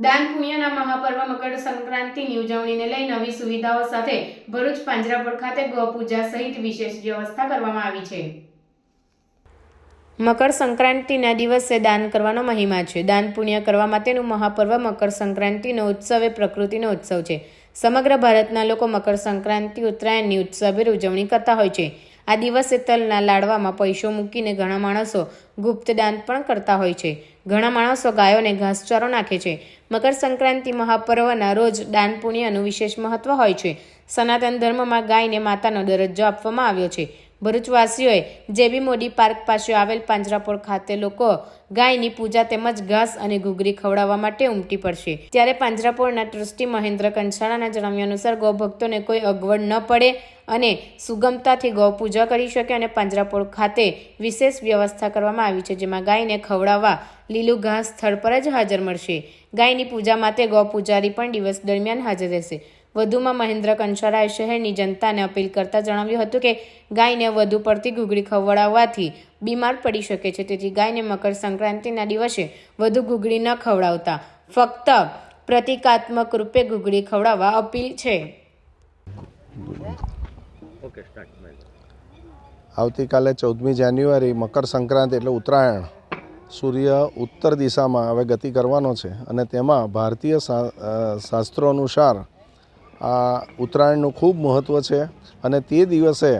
દાન પુણ્યના મહાપર્વ મકર સંક્રાંતિની ઉજવણીને લઈ નવી સુવિધાઓ સાથે ભરૂચ પાંજરાપોળ ખાતે ગૌપૂજા સહિત વિશેષ વ્યવસ્થા કરવામાં આવી છે. મકર સંક્રાંતિના દિવસે દાન કરવાનો મહિમા છે. દાન પુણ્ય કરવા માટેનું મહાપર્વ મકર સંક્રાંતિનો ઉત્સવ એ પ્રકૃતિનો ઉત્સવ છે. સમગ્ર ભારતના લોકો મકર સંક્રાંતિ ઉત્તરાયણની ઉત્સવે ઉજવણી કરતા હોય છે. આ દિવસે તલના લાડવામાં પૈસો મૂકીને ઘણા માણસો ગુપ્ત દાન પણ કરતા હોય છે. ઘણા માણસો ગાયોને ઘાસચારો નાખે છે. મકર સંક્રાંતિ મહાપર્વના રોજ દાન પુણ્યનું વિશેષ મહત્વ હોય છે. સનાતન ધર્મમાં ગાયને માતાનો દરજ્જો આપવામાં આવ્યો છે. ભરૂચવાસીઓએ જેબી મોડી પાર્ક પાસે આવેલ પાંજરાપોળ ખાતે લોકો ગાયની પૂજા તેમજ ઘાસ અને ઘૂઘરી ખવડાવવા માટે ઉમટી પડશે. ત્યારે પાંજરાપોળના ટ્રસ્ટી મહેન્દ્ર કંસાળાના જણાવ્યા અનુસાર ગૌભક્તોને કોઈ અગવડ ન પડે અને સુગમતાથી ગૌ પૂજા કરી શકે અને પાંજરાપોળ ખાતે વિશેષ વ્યવસ્થા કરવામાં આવી છે, જેમાં ગાયને ખવડાવવા લીલું ઘાસ સ્થળ પર જ હાજર મળશે. ગાયની પૂજા માટે ગૌ પૂજારી પણ દિવસ દરમિયાન હાજર રહેશે. વધુમાં મહેન્દ્ર કંસારાએ શહેરની જનતાને અપીલ કરતા જણાવ્યું હતું કે ગાયને વધુ પડતી ઘૂઘડી ખવડાવવાથી બીમાર પડી શકે છે. તેથી ગાયને મકર સંક્રાંતિના દિવસે વધુ ઘૂઘડી ન ખવડાવતા ફક્ત પ્રતિકાત્મક રૂપે ઘૂગળી ખવડાવવા અપીલ છે. આવતીકાલે ચૌદમી જાન્યુઆરી મકર સંક્રાંતિ એટલે ઉત્તરાયણ. સૂર્ય ઉત્તર દિશામાં હવે ગતિ કરવાનો છે અને તેમાં ભારતીય શા- શાસ્ત્રો અનુસાર આ ઉત્તરાયણનું ખૂબ મહત્ત્વ છે અને તે દિવસે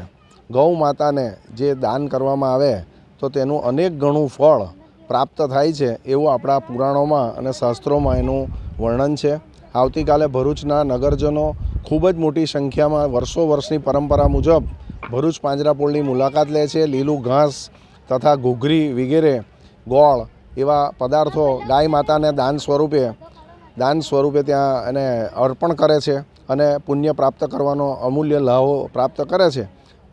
ગૌ માતાને જે દાન કરવામાં આવે તો તેનું અનેક ગણું ફળ પ્રાપ્ત થાય છે એવું આપણા પુરાણોમાં અને શાસ્ત્રોમાં એનું વર્ણન છે. આવતીકાલે ભરૂચના નગરજનો ખૂબ જ મોટી સંખ્યામાં વર્ષો વર્ષની પરંપરા મુજબ ભરૂચ પાંજરાપોળની મુલાકાત લે છે. લીલું ઘાસ તથા ઘૂઘરી વગેરે ગોળ એવા પદાર્થો ગાય માતાને દાન સ્વરૂપે દાન સ્વરૂપે ત્યાં એને અર્પણ કરે છે. અને પુણ્ય પ્રાપ્ત કરવાનો અમૂલ્ય લાભો પ્રાપ્ત કરે છે.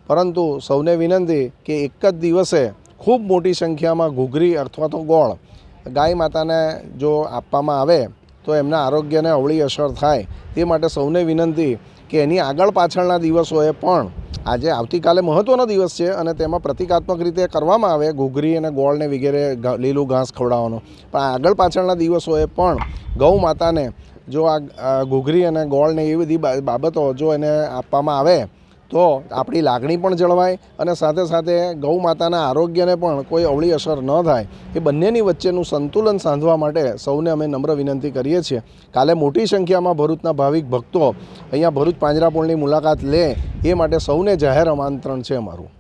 પરંતુ સૌને વિનંતી કે એક જ દિવસે ખૂબ મોટી સંખ્યામાં ઘૂઘરી અથવા તો ગોળ ગાય માતાને જો આપવામાં આવે, તો એમના આરોગ્યને અવળી અસર થાય. તે માટે સૌને વિનંતી કે એની આગળ પાછળના દિવસોએ પણ આજે આવતીકાલે મહત્ત્વનો દિવસ છે અને તેમાં પ્રતિકાત્મક રીતે કરવામાં આવે ઘૂઘરી અને ગોળને વગેરે લીલું ઘાસ ખવડાવવાનું. પણ આગળ પાછળના દિવસોએ પણ ગૌ માતાને જો આ ઘૂઘરી અને ગોળને એ બધી બાબતો જો એને આપવામાં આવે, તો આપણી લાગણી પણ જળવાય અને સાથે સાથે ગૌ માતાના આરોગ્યને પણ કોઈ અવળી અસર ન થાય. એ બંનેની વચ્ચેનું સંતુલન સાંધવા માટે સૌને અમે નમ્ર વિનંતી કરીએ છીએ. કાલે મોટી સંખ્યામાં ભરૂચના ભાવિક ભક્તો અહીંયા ભરૂચ પાંજરાપોળની મુલાકાત લે, એ માટે સૌને જાહેર આમંત્રણ છે અમારું.